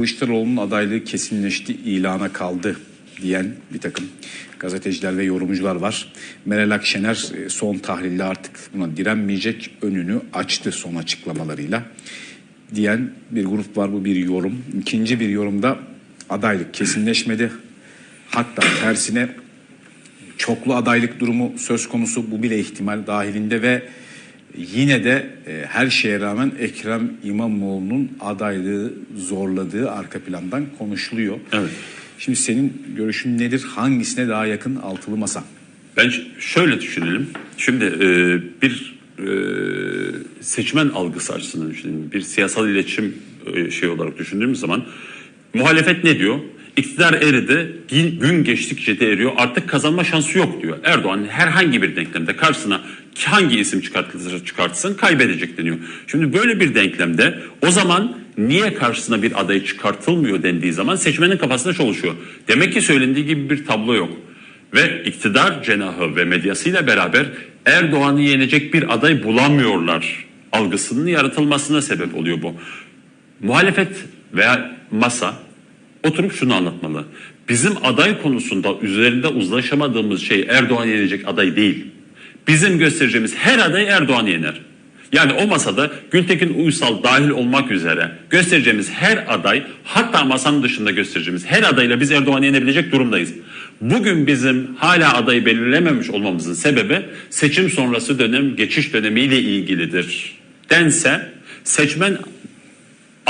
Kılıçdaroğlu'nun adaylığı kesinleşti, ilana kaldı diyen bir takım gazeteciler ve yorumcular var. Meral Akşener e, son tahlilde artık buna direnmeyecek, önünü açtı son açıklamalarıyla diyen bir grup var. Bu bir yorum. İkinci bir yorumda adaylık kesinleşmedi. Hatta tersine çoklu adaylık durumu söz konusu bu bile ihtimal dahilinde ve yine de e, her şeye rağmen Ekrem İmamoğlu'nun adaylığı zorladığı arka plandan konuşuluyor. Evet. Şimdi senin görüşün nedir? Hangisine daha yakın altılı masa? Ben şöyle düşünelim. Şimdi e, bir e, seçmen algısı açısından düşünelim. Bir siyasal iletişim e, şey olarak düşündüğümüz zaman muhalefet ne diyor? İktidar eridi, gün, geçtikçe de eriyor. Artık kazanma şansı yok diyor. Erdoğan herhangi bir denklemde karşısına hangi isim çıkartılırsa çıkartsın kaybedecek deniyor. Şimdi böyle bir denklemde o zaman niye karşısına bir aday çıkartılmıyor dendiği zaman seçmenin kafasında şu oluşuyor. Demek ki söylendiği gibi bir tablo yok. Ve iktidar cenahı ve medyasıyla beraber Erdoğan'ı yenecek bir aday bulamıyorlar algısının yaratılmasına sebep oluyor bu. Muhalefet veya masa oturup şunu anlatmalı. Bizim aday konusunda üzerinde uzlaşamadığımız şey Erdoğan yenecek aday değil. Bizim göstereceğimiz her aday Erdoğan yener. Yani o masada Gültekin Uysal dahil olmak üzere göstereceğimiz her aday hatta masanın dışında göstereceğimiz her adayla biz Erdoğan'ı yenebilecek durumdayız. Bugün bizim hala adayı belirlememiş olmamızın sebebi seçim sonrası dönem geçiş dönemiyle ilgilidir. Dense seçmen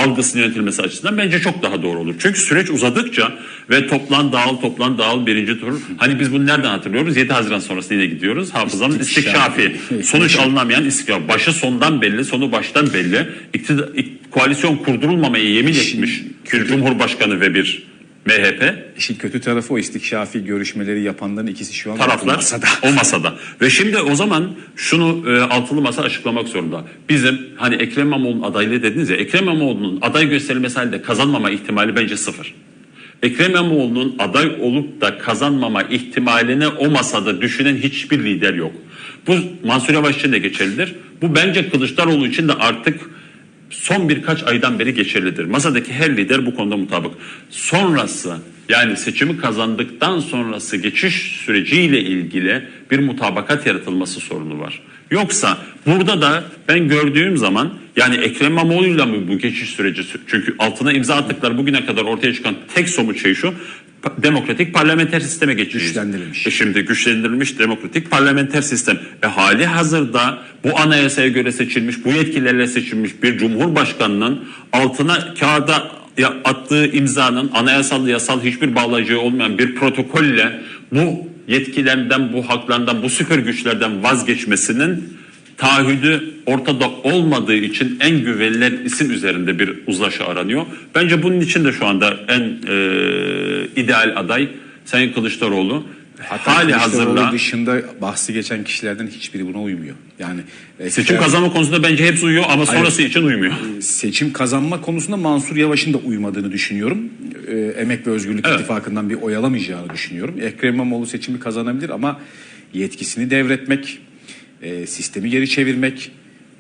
algısının yönetilmesi açısından bence çok daha doğru olur. Çünkü süreç uzadıkça ve toplan dağıl toplan dağıl birinci tur. Hani biz bunu nereden hatırlıyoruz? 7 Haziran sonrası yine gidiyoruz. Hafızanın İstikşafi. Sonuç alınamayan istikşafi. Başı sondan belli, sonu baştan belli. İktidar, ik- koalisyon kurdurulmamaya yemin etmiş Cumhurbaşkanı ve bir MHP İşin kötü tarafı o istikşafi görüşmeleri yapanların ikisi şu an taraflar masada. o masada. Ve şimdi o zaman şunu e, altılı masa açıklamak zorunda. Bizim hani Ekrem İmamoğlu'nun adaylığı dediniz ya Ekrem İmamoğlu'nun aday gösterilmesi halinde kazanmama ihtimali bence sıfır. Ekrem İmamoğlu'nun aday olup da kazanmama ihtimalini o masada düşünen hiçbir lider yok. Bu Mansur Yavaş için de geçerlidir. Bu bence Kılıçdaroğlu için de artık son birkaç aydan beri geçerlidir. Masadaki her lider bu konuda mutabık. Sonrası yani seçimi kazandıktan sonrası geçiş süreciyle ilgili bir mutabakat yaratılması sorunu var. Yoksa burada da ben gördüğüm zaman yani Ekrem İmamoğlu'yla mı bu geçiş süreci çünkü altına imza attıklar bugüne kadar ortaya çıkan tek somut şey şu demokratik parlamenter sisteme geçeceğiz. Güçlendirilmiş. E şimdi güçlendirilmiş demokratik parlamenter sistem. E hali hazırda bu anayasaya göre seçilmiş, bu yetkilerle seçilmiş bir cumhurbaşkanının altına kağıda attığı imzanın anayasal yasal hiçbir bağlayıcı olmayan bir protokolle bu yetkilerinden, bu haklardan, bu süper güçlerden vazgeçmesinin taahhüdü ortada olmadığı için en güvenilir isim üzerinde bir uzlaşı aranıyor. Bence bunun için de şu anda en e, ideal aday Sayın Kılıçdaroğlu. Hatta Hali Kılıçdaroğlu hazırda dışında bahsi geçen kişilerden hiçbiri buna uymuyor. Yani seçim Ekrem- kazanma konusunda bence hepsi uyuyor ama sonrası için uymuyor. seçim kazanma konusunda Mansur Yavaş'ın da uymadığını düşünüyorum. Ee, Emek ve Özgürlük Evet. İttifakı'ndan bir oy alamayacağını düşünüyorum. Ekrem İmamoğlu seçimi kazanabilir ama yetkisini devretmek, e, sistemi geri çevirmek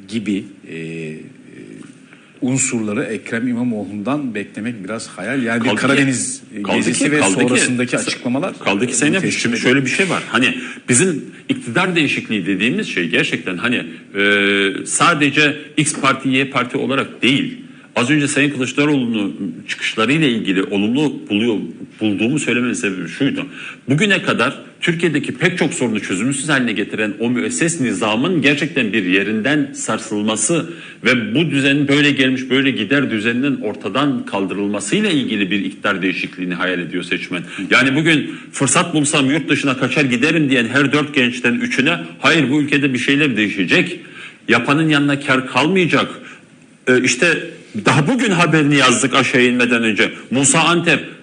gibi e, e, unsurları Ekrem İmamoğlu'ndan beklemek biraz hayal. Yani bir Kaldı ki- Karadeniz kaldı gezisi ki- ve kaldı ki- sonrasındaki açıklamalar. Kaldı ki Sayın Efendi, teşvik şimdi şöyle bir şey var. Hani bizim iktidar değişikliği dediğimiz şey gerçekten hani e, sadece X parti Y parti olarak değil. Az önce Sayın Kılıçdaroğlu'nun çıkışlarıyla ilgili olumlu buluyor, bulduğumu söylememin sebebi şuydu. Bugüne kadar Türkiye'deki pek çok sorunu çözümsüz haline getiren o müesses nizamın gerçekten bir yerinden sarsılması ve bu düzenin böyle gelmiş böyle gider düzeninin ortadan kaldırılmasıyla ilgili bir iktidar değişikliğini hayal ediyor seçmen. Yani bugün fırsat bulsam yurt dışına kaçar giderim diyen her dört gençten üçüne hayır bu ülkede bir şeyler değişecek. Yapanın yanına kar kalmayacak. Ee, işte daha bugün haberini yazdık aşağı inmeden önce. Musa Antep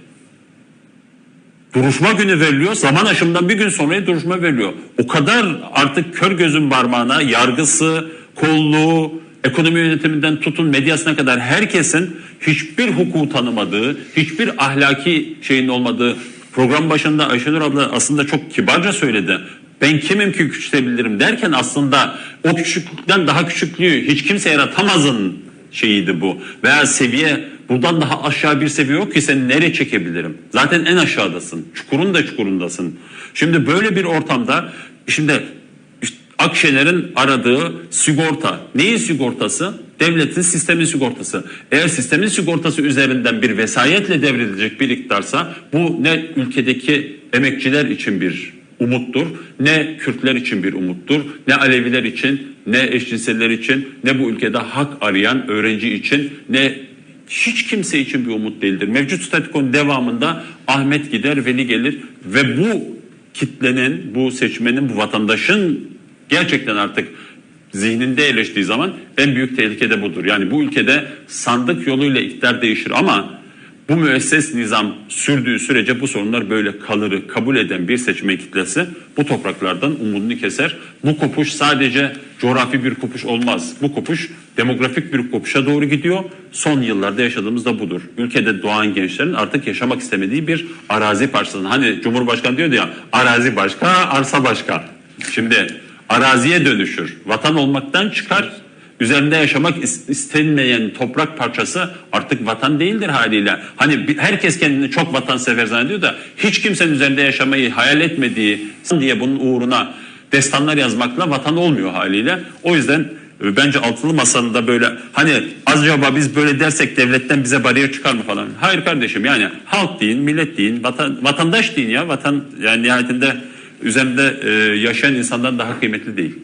duruşma günü veriliyor. Zaman aşımından bir gün sonra duruşma veriliyor. O kadar artık kör gözün parmağına yargısı, kolluğu, ekonomi yönetiminden tutun medyasına kadar herkesin hiçbir hukuku tanımadığı, hiçbir ahlaki şeyin olmadığı program başında Ayşenur abla aslında çok kibarca söyledi. Ben kimim ki küçültebilirim derken aslında o küçüklükten daha küçüklüğü hiç kimse yaratamazın şeyiydi bu. Veya seviye buradan daha aşağı bir seviye yok ki seni nereye çekebilirim? Zaten en aşağıdasın. Çukurun da çukurundasın. Şimdi böyle bir ortamda şimdi Akşener'in aradığı sigorta. Neyin sigortası? Devletin sistemin sigortası. Eğer sistemin sigortası üzerinden bir vesayetle devredilecek bir iktidarsa bu ne ülkedeki emekçiler için bir umuttur, ne Kürtler için bir umuttur, ne Aleviler için, ne eşcinseller için, ne bu ülkede hak arayan öğrenci için, ne hiç kimse için bir umut değildir. Mevcut statükonun devamında Ahmet gider, Veli gelir ve bu kitlenin, bu seçmenin, bu vatandaşın gerçekten artık zihninde yerleştiği zaman en büyük tehlike de budur. Yani bu ülkede sandık yoluyla iktidar değişir ama bu müesses nizam sürdüğü sürece bu sorunlar böyle kalır. Kabul eden bir seçmen kitlesi bu topraklardan umudunu keser. Bu kopuş sadece coğrafi bir kopuş olmaz. Bu kopuş demografik bir kopuşa doğru gidiyor. Son yıllarda yaşadığımız da budur. Ülkede doğan gençlerin artık yaşamak istemediği bir arazi parçasını. Hani Cumhurbaşkanı diyordu ya arazi başka, arsa başka. Şimdi araziye dönüşür. Vatan olmaktan çıkar. Üzerinde yaşamak is- istenmeyen toprak parçası artık vatan değildir haliyle. Hani herkes kendini çok vatansever zannediyor da hiç kimsenin üzerinde yaşamayı hayal etmediği diye bunun uğruna destanlar yazmakla vatan olmuyor haliyle. O yüzden e, bence altılı masanın da böyle hani acaba biz böyle dersek devletten bize bariyer çıkar mı falan. Hayır kardeşim yani halk deyin, millet deyin, vatan, vatandaş deyin ya. Vatan yani nihayetinde üzerinde e, yaşayan insandan daha kıymetli değil.